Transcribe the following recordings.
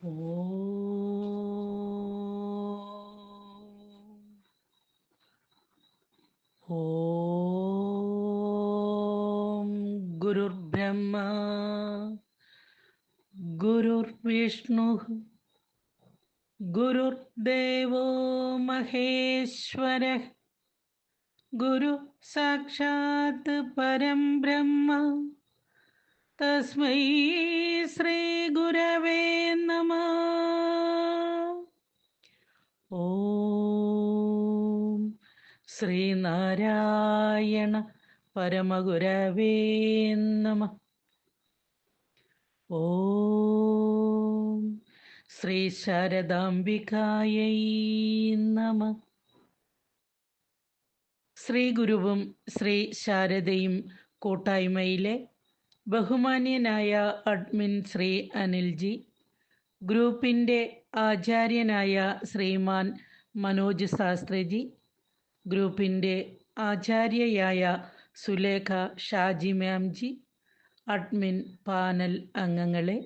ഓ ഓം ഗുരുർബ്രഹ്മ ഗുരുർവിഷ്ണു ഗുരുദേവോ മഹേശ്വര ഗുരു സാക്ഷാത് പരം ബ്രഹ്മ തസ്മൈ ശ്രീ ഗുര ശ്രീനാരായണ പരമഗുരവേ നമ. ഓം ശ്രീ ശാരദാംബികായൈ നമ. ശ്രീ ഗുരുവും ശ്രീ ശാരദയും കൂട്ടായ്മയിലെ ബഹുമാന്യനായ അഡ്മിൻ ശ്രീ അനിൽജി ഗ്രൂപ്പിന്റെ ആചാര്യനായ ശ്രീമാൻ മനോജ് ശാസ്ത്രിജി ഗ്രൂപ്പിന്റെ ആചാര്യയായ സുലേഖ ഷാജി മാംജി അഡ്മിൻ പാനൽ അംഗങ്ങളെ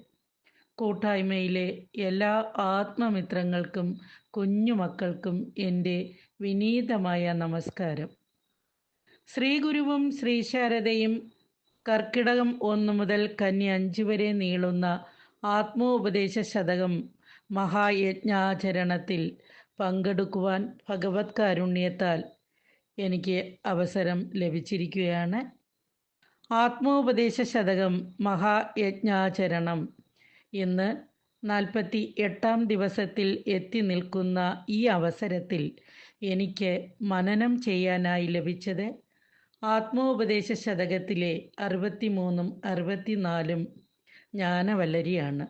കൂട്ടായ്മയിലെ എല്ലാ ആത്മമിത്രങ്ങൾക്കും കുഞ്ഞുമക്കൾക്കും എന്റെ വിനീതമായ നമസ്കാരം. ശ്രീ ഗുരുവും കർക്കിടകം ഒന്ന് മുതൽ കന്നി അഞ്ച് വരെ നീളുന്ന ആത്മോപദേശ ശതകം മഹായജ്ഞാചരണത്തിൽ പങ്കെടുക്കുവാൻ ഭഗവത് കാരുണ്യത്താൽ എനിക്ക് അവസരം ലഭിച്ചിരിക്കുകയാണ്. ആത്മോപദേശ ശതകം മഹായജ്ഞാചരണം ഇന്ന് നാൽപ്പത്തി എട്ടാം ദിവസത്തിൽ എത്തി നിൽക്കുന്ന ഈ അവസരത്തിൽ എനിക്ക് മനനം ചെയ്യാനായി ലഭിച്ചത് ആത്മോപദേശ ശതകത്തിലെ അറുപത്തിമൂന്നും അറുപത്തിനാലും ജ്ഞാനവല്ലരിയാണ്.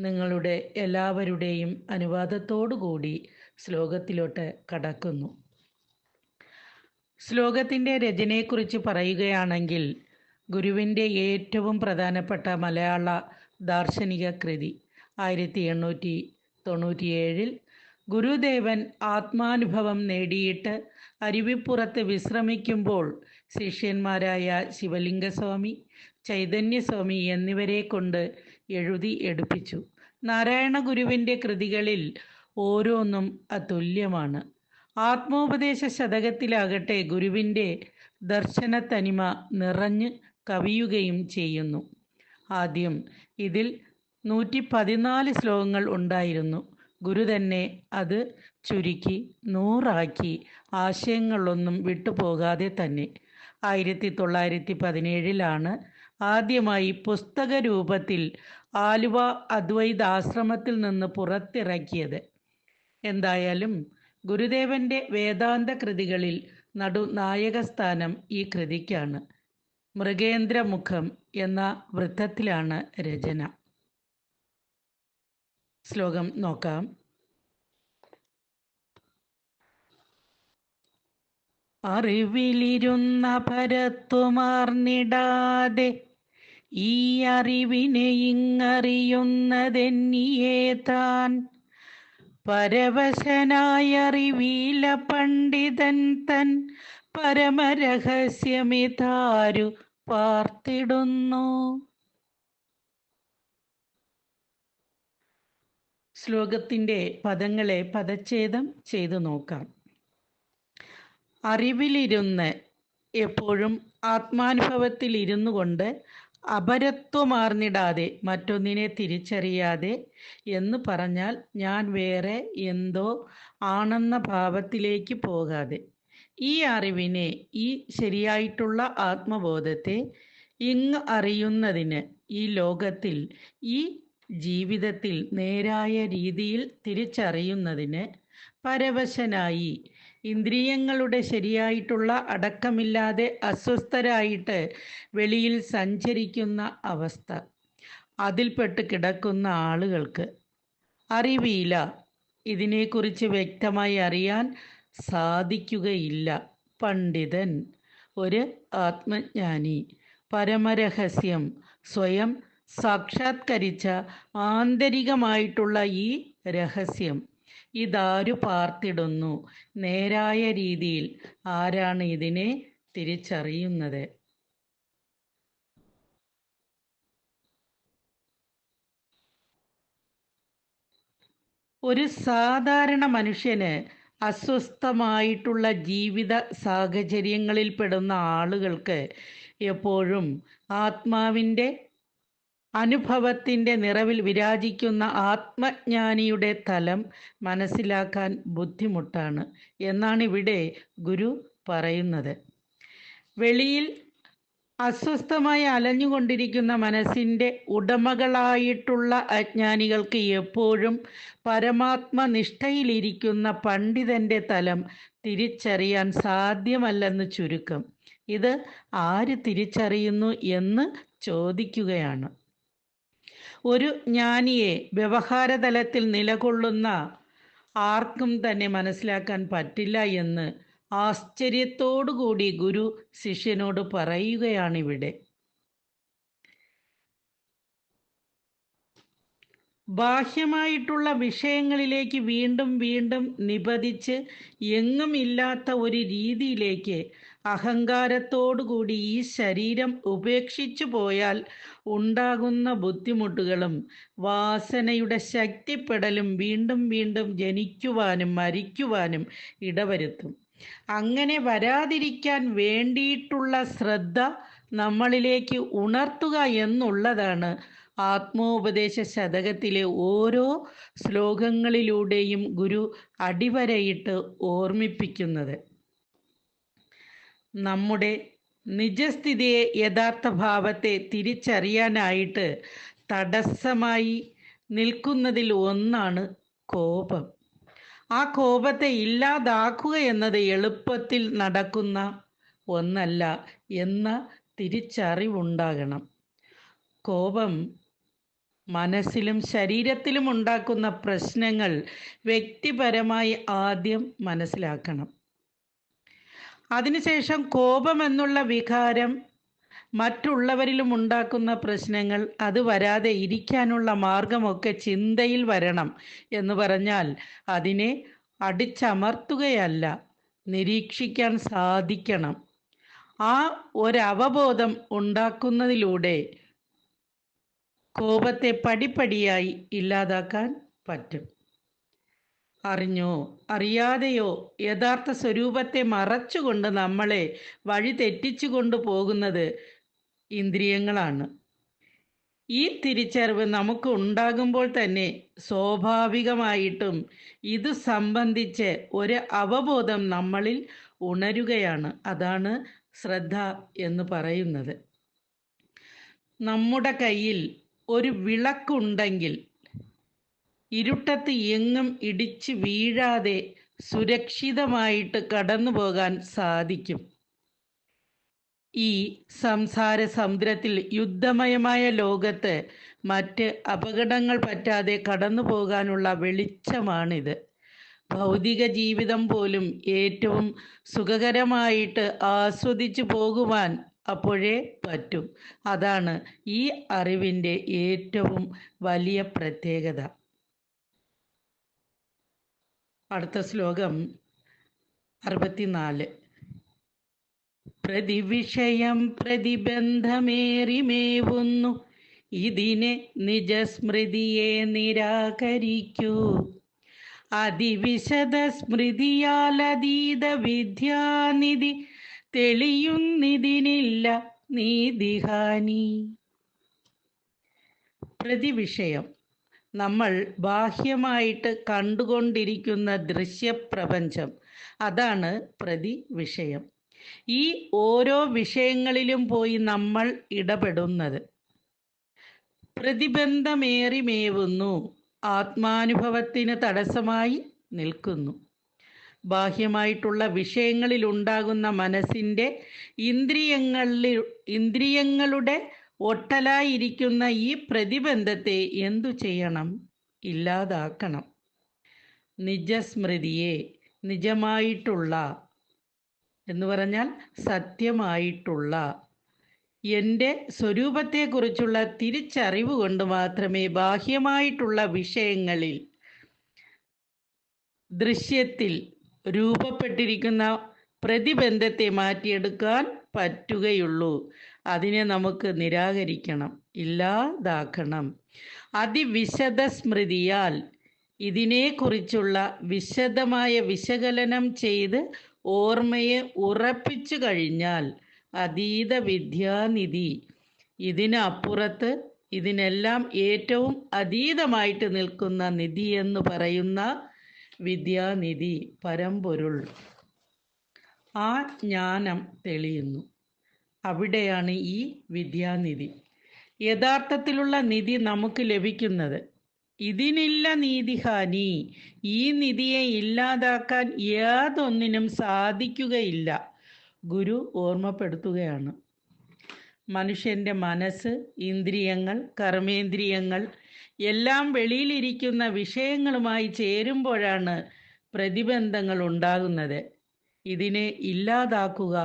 നിങ്ങളുടെ എല്ലാവരുടെയും അനുവാദത്തോടുകൂടി ശ്ലോകത്തിലോട്ട് കടക്കുന്നു. ശ്ലോകത്തിന്റെ രചനയെക്കുറിച്ച് പറയുകയാണെങ്കിൽ ഗുരുവിന്റെ ഏറ്റവും പ്രധാനപ്പെട്ട മലയാള ദാർശനിക കൃതി ആയിരത്തി എണ്ണൂറ്റി തൊണ്ണൂറ്റിയേഴിൽ ഗുരുദേവൻ ആത്മാനുഭവം നേടിയിട്ട് അരുവിപ്പുറത്ത് വിശ്രമിക്കുമ്പോൾ ശിഷ്യന്മാരായ ശിവലിംഗസ്വാമി ചൈതന്യസ്വാമി എന്നിവരെ കൊണ്ട് എഴുതി എടുപ്പിച്ചു. നാരായണ ഗുരുവിന്റെ കൃതികളിൽ ഓരോന്നും അതുല്യമാണ്. ആത്മോപദേശ ശതകത്തിലാകട്ടെ ഗുരുവിന്റെ ദർശന തനിമ നിറഞ്ഞ് കവിയുകയും ചെയ്യുന്നു. ആദ്യം ഇതിൽ നൂറ്റി പതിനാല് ശ്ലോകങ്ങൾ ഉണ്ടായിരുന്നു. ഗുരു തന്നെ അത് ചുരുക്കി നൂറാക്കി ആശയങ്ങളൊന്നും വിട്ടുപോകാതെ തന്നെ. ആയിരത്തി തൊള്ളായിരത്തി പതിനേഴിലാണ് ആദ്യമായി പുസ്തക രൂപത്തിൽ ആലുവ അദ്വൈതാശ്രമത്തിൽ നിന്ന് പുറത്തിറക്കിയത്. എന്തായാലും ഗുരുദേവന്റെ വേദാന്ത കൃതികളിൽ നടു നായകസ്ഥാനം ഈ കൃതിക്കാണ്. മൃഗേന്ദ്രമുഖം എന്ന വൃത്തത്തിലാണ് രചന. ശ്ലോകം നോക്കാം. അറിവിലിരുന്ന പരത്തുമാർന്നിടാതെ ഈ അറിവിനെ ഇങ്ങറിയുന്നതെന്നിയേ താൻ പരവശനായറിവീല പണ്ഡിതൻ തൻ പരമരഹസ്യമിതാരു പാർത്തിടുന്നു. ശ്ലോകത്തിന്റെ പദങ്ങളെ പദച്ഛേദം ചെയ്തു നോക്കാം. അറിവിലിരുന്ന് എപ്പോഴും ആത്മാനുഭവത്തിൽ ഇരുന്നു കൊണ്ട് അപരത്വമാർന്നിടാതെ മറ്റൊന്നിനെ തിരിച്ചറിയാതെ എന്ന് പറഞ്ഞാൽ ഞാൻ വേറെ എന്തോ ആണെന്ന ഭാവത്തിലേക്ക് പോകാതെ. ഈ അറിവിനെ ഈ ശരിയായിട്ടുള്ള ആത്മബോധത്തെ ഇങ് അറിയുന്നതിന് ഈ ലോകത്തിൽ ഈ ജീവിതത്തിൽ നേരായ രീതിയിൽ തിരിച്ചറിയുന്നതിന് പരവശനായി ഇന്ദ്രിയങ്ങളുടെ ശരിയായിട്ടുള്ള അടക്കമില്ലാതെ അസ്വസ്ഥരായിട്ട് വെളിയിൽ സഞ്ചരിക്കുന്ന അവസ്ഥ. അതിൽപ്പെട്ട് കിടക്കുന്ന ആളുകൾക്ക് അറിവില്ല. ഇതിനെക്കുറിച്ച് വ്യക്തമായി അറിയാൻ സാധിക്കുകയില്ല. പണ്ഡിതൻ ഒരു ആത്മജ്ഞാനി പരമരഹസ്യം സ്വയം സാക്ഷാത്കരിച്ച ആന്തരികമായിട്ടുള്ള ഈ രഹസ്യം. ഇതാരു പാർത്തിടുന്നു? നേരായ രീതിയിൽ ആരാണ് ഇതിനെ തിരിച്ചറിയുന്നത്? ഒരു സാധാരണ മനുഷ്യന് അസ്വസ്ഥമായിട്ടുള്ള ജീവിത സാഹചര്യങ്ങളിൽ പെടുന്ന ആളുകൾക്ക് എപ്പോഴും ആത്മാവിന്റെ അനുഭവത്തിന്റെ നിറവിൽ വിരാജിക്കുന്ന ആത്മജ്ഞാനിയുടെ തലം മനസ്സിലാക്കാൻ ബുദ്ധിമുട്ടാണ് എന്നാണ് ഇവിടെ ഗുരു പറയുന്നത്. വെളിയിൽ അസ്വസ്ഥമായി അലഞ്ഞുകൊണ്ടിരിക്കുന്ന മനസ്സിന്റെ ഉടമകളായിട്ടുള്ള അജ്ഞാനികൾക്ക് എപ്പോഴും പരമാത്മനിഷ്ഠയിലിരിക്കുന്ന പണ്ഡിതന്റെ തലം തിരിച്ചറിയാൻ സാധ്യമല്ലെന്ന് ചുരുക്കം. ഇത് ആര് തിരിച്ചറിയുന്നു എന്ന് ചോദിക്കുകയാണ്. ഒരു ജ്ഞാനിയെ വ്യവഹാരതലത്തിൽ നിലകൊള്ളുന്ന ആർക്കും തന്നെ മനസ്സിലാക്കാൻ പറ്റില്ല എന്ന് ആശ്ചര്യത്തോടുകൂടി ഗുരു ശിഷ്യനോട് പറയുകയാണിവിടെ. ബാഹ്യമായിട്ടുള്ള വിഷയങ്ങളിലേക്ക് വീണ്ടും വീണ്ടും നിപതിച്ച് എങ്ങുമില്ലാത്ത ഒരു രീതിയിലേക്ക് അഹങ്കാരത്തോടുകൂടി ഈ ശരീരം ഉപേക്ഷിച്ചു പോയാൽ ഉണ്ടാകുന്ന ബുദ്ധിമുട്ടുകളും വാസനയുടെ ശക്തിപ്പെടലും വീണ്ടും വീണ്ടും ജനിക്കുവാനും മരിക്കുവാനും ഇടവരുത്തും. അങ്ങനെ വരാതിരിക്കാൻ വേണ്ടിയിട്ടുള്ള ശ്രദ്ധ നമ്മളിലേക്ക് ഉണർത്തുക എന്നുള്ളതാണ് ആത്മോപദേശ ശതകത്തിലെ ഓരോ ശ്ലോകങ്ങളിലൂടെയും ഗുരു അടിവരയിട്ട് ഓർമ്മിപ്പിക്കുന്നത്. നമ്മുടെ നിജസ്ഥിതിയെ യഥാർത്ഥ ഭാവത്തെ തിരിച്ചറിയാനായിട്ട് തടസ്സമായി നിൽക്കുന്നതിൽ ഒന്നാണ് കോപം. ആ കോപത്തെ ഇല്ലാതാക്കുക എന്നത് എളുപ്പത്തിൽ നടക്കുന്ന ഒന്നല്ല എന്ന തിരിച്ചറിവുണ്ടാകണം. കോപം മനസ്സിലും ശരീരത്തിലും ഉണ്ടാക്കുന്ന പ്രശ്നങ്ങൾ വ്യക്തിപരമായി ആദ്യം മനസ്സിലാക്കണം. അതിനുശേഷം കോപം എന്നുള്ള വികാരം മറ്റുള്ളവരിലും ഉണ്ടാക്കുന്ന പ്രശ്നങ്ങൾ അത് വരാതെ ഇരിക്കാനുള്ള മാർഗമൊക്കെ ചിന്തയിൽ വരണം എന്ന് പറഞ്ഞാൽ അതിനെ അടിച്ചമർത്തുകയല്ല നിരീക്ഷിക്കാൻ സാധിക്കണം. ആ ഒരവബോധം ഉണ്ടാക്കുന്നതിലൂടെ കോപത്തെ പടിപ്പടിയായി ഇല്ലാതാക്കാൻ പറ്റും. അറിഞ്ഞോ? അറിയാതെയോ യഥാർത്ഥ സ്വരൂപത്തെ മറച്ചുകൊണ്ട് നമ്മളെ വഴി തെറ്റിച്ചു കൊണ്ടുപോകുന്നത് ഇന്ദ്രിയങ്ങളാണ്. ഈ തിരിച്ചറിവ് നമുക്ക് ഉണ്ടാകുമ്പോൾ തന്നെ സ്വാഭാവികമായിട്ടും ഇത് സംബന്ധിച്ച് ഒരു അവബോധം നമ്മളിൽ ഉണരുകയാണ്. അതാണ് ശ്രദ്ധ എന്ന് പറയുന്നത്. നമ്മുടെ കയ്യിൽ ഒരു വിളക്കുണ്ടെങ്കിൽ ഇരുട്ടത്ത് എങ്ങും ഇടിച്ച് വീഴാതെ സുരക്ഷിതമായിട്ട് കടന്നു പോകാൻ സാധിക്കും. ഈ സംസാര സമുദ്രത്തിൽ യുദ്ധമയമായ ലോകത്ത് മറ്റ് അപകടങ്ങൾ പറ്റാതെ കടന്നു പോകാനുള്ള വെളിച്ചമാണിത്. ഭൗതിക ജീവിതം പോലും ഏറ്റവും സുഖകരമായിട്ട് ആസ്വദിച്ചു പോകുവാൻ അപ്പോഴേ പറ്റും. അതാണ് ഈ അറിവിന്റെ ഏറ്റവും വലിയ പ്രത്യേകത. അടുത്ത ശ്ലോകം അറുപത്തിനാല്. പ്രതിവിഷയം പ്രതിബന്ധമേറിമേവുന്നു. ഇതിനെ നിജസ്മൃതിയെ നിരാകരിക്കൂ. അതിവിശദ സ്മൃതിയാൽ അതീത വിദ്യാനിധി തെളിയുന്നിതിനില്ല നീതിഹാനി. പ്രതിവിഷയം. നമ്മൾ ബാഹ്യമായിട്ട് കണ്ടുകൊണ്ടിരിക്കുന്ന ദൃശ്യപ്രപഞ്ചം. അതാണ് പ്രതി വിഷയം ഈ ഓരോ വിഷയങ്ങളിലും പോയി നമ്മൾ ഇടപെടുന്നത്. പ്രതിബന്ധമേറി മേവുന്നു ആത്മാനുഭവത്തിന് തടസ്സമായി നിൽക്കുന്നു. ബാഹ്യമായിട്ടുള്ള വിഷയങ്ങളിൽ ഉണ്ടാകുന്ന മനസ്സിന്റെ ഇന്ദ്രിയങ്ങളിൽ ഇന്ദ്രിയങ്ങളുടെ ഒട്ടലായിരിക്കുന്ന ഈ പ്രതിബന്ധത്തെ എന്തു ചെയ്യണം? ഇല്ലാതാക്കണം. നിജസ്മൃതിയെ നിജമായിട്ടുള്ള എന്ന് പറഞ്ഞാൽ സത്യമായിട്ടുള്ള എന്റെ സ്വരൂപത്തെക്കുറിച്ചുള്ള തിരിച്ചറിവ് കൊണ്ട് മാത്രമേ ബാഹ്യമായിട്ടുള്ള വിഷയങ്ങളിൽ ദൃശ്യത്തിൽ രൂപപ്പെട്ടിരിക്കുന്ന പ്രതിബന്ധത്തെ മാറ്റിയെടുക്കാൻ പറ്റുകയുള്ളൂ. അതിനെ നമുക്ക് നിരാകരിക്കണം ഇല്ലാതാക്കണം. അതിവിശദ സ്മൃതിയാൽ ഇതിനെക്കുറിച്ചുള്ള വിശദമായ വിശകലനം ചെയ്ത് ഓർമ്മയെ ഉറപ്പിച്ചു കഴിഞ്ഞാൽ അതീത വിദ്യാനിധി ഇതിനപ്പുറത്ത് ഇതിനെല്ലാം ഏറ്റവും അതീതമായിട്ട് നിൽക്കുന്ന നിധി എന്ന് പറയുന്ന വിദ്യാനിധി പരമ്പൊരുൾ ആ ജ്ഞാനം തെളിയുന്നു. അവിടെയാണ് ഈ വിദ്യാനിധി. യഥാർത്ഥത്തിലുള്ള നിധി നമുക്ക് ലഭിക്കുന്നത്. ഇതിനില്ല നീതിഹാനി ഈ നിധിയെ ഇല്ലാതാക്കാൻ യാതൊന്നിനും സാധിക്കുകയില്ല. ഗുരു ഓർമ്മപ്പെടുത്തുകയാണ്. മനുഷ്യന്റെ മനസ്സ് ഇന്ദ്രിയങ്ങൾ കർമ്മേന്ദ്രിയങ്ങൾ എല്ലാം വെളിയിലിരിക്കുന്ന വിഷയങ്ങളുമായി ചേരുമ്പോഴാണ് പ്രതിബന്ധങ്ങൾ ഉണ്ടാകുന്നത്. ഇതിനെ ഇല്ലാതാക്കുക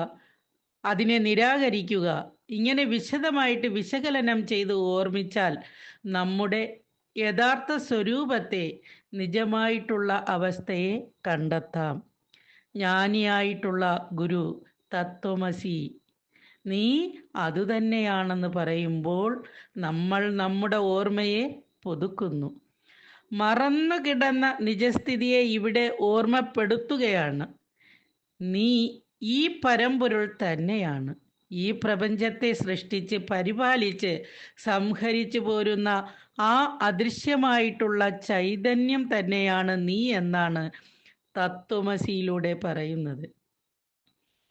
അതിനെ നിരാകരിക്കുക ഇങ്ങനെ വിശദമായിട്ട് വിശകലനം ചെയ്ത് ഓർമ്മിച്ചാൽ നമ്മുടെ യഥാർത്ഥ സ്വരൂപത്തെ നിജമായിട്ടുള്ള അവസ്ഥയെ കണ്ടെത്താം. ജ്ഞാനിയായിട്ടുള്ള ഗുരു തത്വമസി നീ അതുതന്നെയാണെന്ന് പറയുമ്പോൾ നമ്മൾ നമ്മുടെ ഓർമ്മയെ പുതുക്കുന്നു. മറന്നു കിടന്ന നിജസ്ഥിതിയെ ഇവിടെ ഓർമ്മപ്പെടുത്തുകയാണ്. നീ ഈ പരമ്പൊരുൾ തന്നെയാണ്. ഈ പ്രപഞ്ചത്തെ സൃഷ്ടിച്ച് പരിപാലിച്ച് സംഹരിച്ചു പോരുന്ന ആ അദൃശ്യമായിട്ടുള്ള ചൈതന്യം തന്നെയാണ് നീ എന്നാണ് തത്വമസിയിലൂടെ പറയുന്നത്.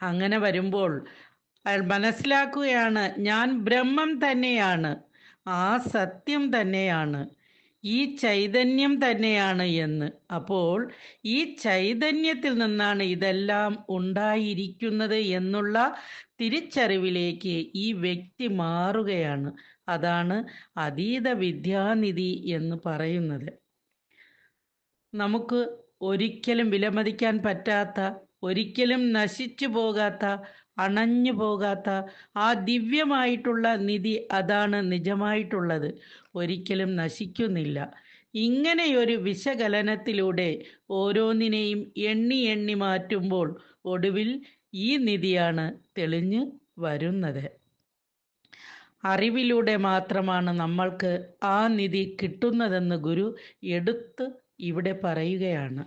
അങ്ങനെ വരുമ്പോൾ മനസ്സിലാക്കുകയാണ് ഞാൻ ബ്രഹ്മം തന്നെയാണ് ആ സത്യം തന്നെയാണ്. ഈ ചൈതന്യം തന്നെയാണ് എന്ന്. അപ്പോൾ ഈ ചൈതന്യത്തിൽ നിന്നാണ് ഇതെല്ലാം ഉണ്ടായിരിക്കുന്നത് എന്നുള്ള തിരിച്ചറിവിലേക്ക് ഈ വ്യക്തി മാറുകയാണ്. അതാണ് അതീത വിദ്യാനിധി എന്ന് പറയുന്നത്. നമുക്ക് ഒരിക്കലും വിലമതിക്കാൻ പറ്റാത്ത ഒരിക്കലും നശിച്ചു പോകാത്ത അണഞ്ഞു പോകാത്ത ആ ദിവ്യമായിട്ടുള്ള നിധി അതാണ് നിജമായിട്ടുള്ളത്. ഒരിക്കലും നശിക്കുന്നില്ല. ഇങ്ങനെയൊരു വിശകലനത്തിലൂടെ ഓരോന്നിനെയും എണ്ണി എണ്ണി മാറ്റുമ്പോൾ ഒടുവിൽ ഈ നിധിയാണ് തെളിഞ്ഞ് വരുന്നത്. അറിവിലൂടെ മാത്രമാണ് നമ്മൾക്ക് ആ നിധി കിട്ടുന്നതെന്ന് ഗുരു എടുത്ത് ഇവിടെ പറയുകയാണ്.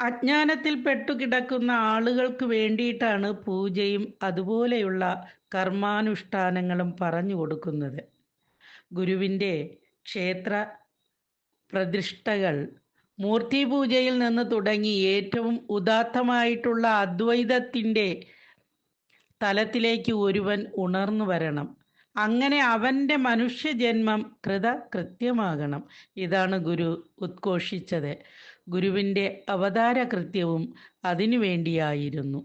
അജ്ഞാനത്തിൽ പെട്ടുകിടക്കുന്ന ആളുകൾക്ക് വേണ്ടിയിട്ടാണ് പൂജയും അതുപോലെയുള്ള കർമാനുഷ്ഠാനങ്ങളും പറഞ്ഞു കൊടുക്കുന്നത്. ഗുരുവിന്റെ ക്ഷേത്ര പ്രതിഷ്ഠകൾ മൂർത്തി പൂജയിൽ നിന്ന് തുടങ്ങി ഏറ്റവും ഉദാത്തമായിട്ടുള്ള അദ്വൈതത്തിന്റെ തലത്തിലേക്ക് ഒരുവൻ ഉണർന്നു വരണം. അങ്ങനെ അവന്റെ മനുഷ്യജന്മം കൃത കൃത്യമാകണം ഇതാണ് ഗുരു ഉദ്ഘോഷിച്ചത്. ഗുരുവിന്റെ അവതാരകൃത്യവും അതിനു വേണ്ടിയായിരുന്നു.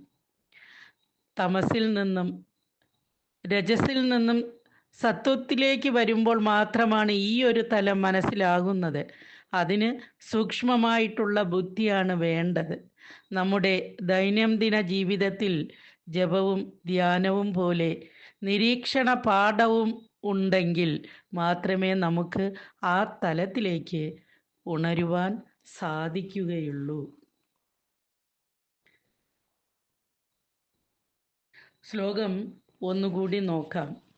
തമസിൽ നിന്നും രജസിൽ നിന്നും സത്വത്തിലേക്ക് വരുമ്പോൾ മാത്രമാണ് ഈ ഒരു തലം മനസ്സിലാകുന്നത്. അതിന് സൂക്ഷ്മമായിട്ടുള്ള ബുദ്ധിയാണ് വേണ്ടത്. നമ്മുടെ ദൈനംദിന ജീവിതത്തിൽ ജപവും ധ്യാനവും പോലെ നിരീക്ഷണ പാഠവും ഉണ്ടെങ്കിൽ മാത്രമേ നമുക്ക് ആ തലത്തിലേക്ക് ഉണരുവാൻ സാധിക്കുകയുള്ളൂ. ശ്ലോകം ഒന്നുകൂടി നോക്കാം.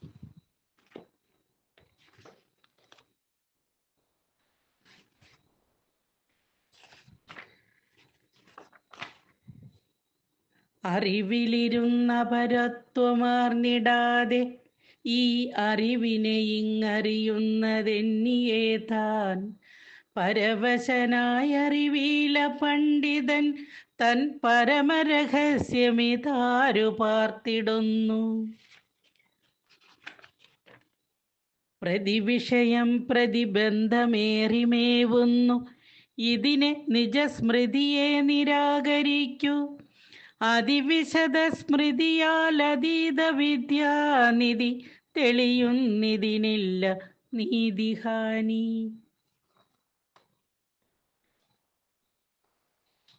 അറിവിലിരുന്ന പരത്വമാർന്നിടാതെ ഈ അറിവിനെ ഇങ്ങറിയുന്നതെന്നിയേ താൻ? പരവശനായ അറിവീല പണ്ഡിതൻ തൻ പരമരഹസ്യമിതാരു പാർത്തിടുന്നു പ്രതിവിഷയം പ്രതിബന്ധമേറിമേവുന്നു. ഇതിനെ നിജസ്മൃതിയെ നിരാകരിക്കൂ. അതിവിശദ സ്മൃതിയാൽ അതീത വിദ്യാനിധി തെളിയുന്നിതിനില്ല നീതിഹാനി.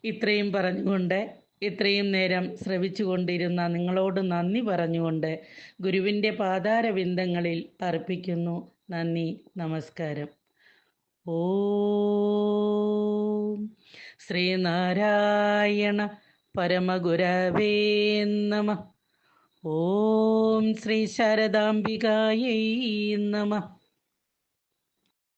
ഇത്രയും പറഞ്ഞുകൊണ്ട് ഇത്രയും നേരം ശ്രവിച്ചു കൊണ്ടിരുന്ന നിങ്ങളോട് നന്ദി പറഞ്ഞുകൊണ്ട് ഗുരുവിന്റെ പാതാരവിന്ദങ്ങളിൽ അർപ്പിക്കുന്നു. നന്ദി നമസ്കാരം. ഓ ശ്രീനാരായണ പരമഗുരവേ നമ. ഓം ശ്രീ ശാരദാംബികായൈ നമ.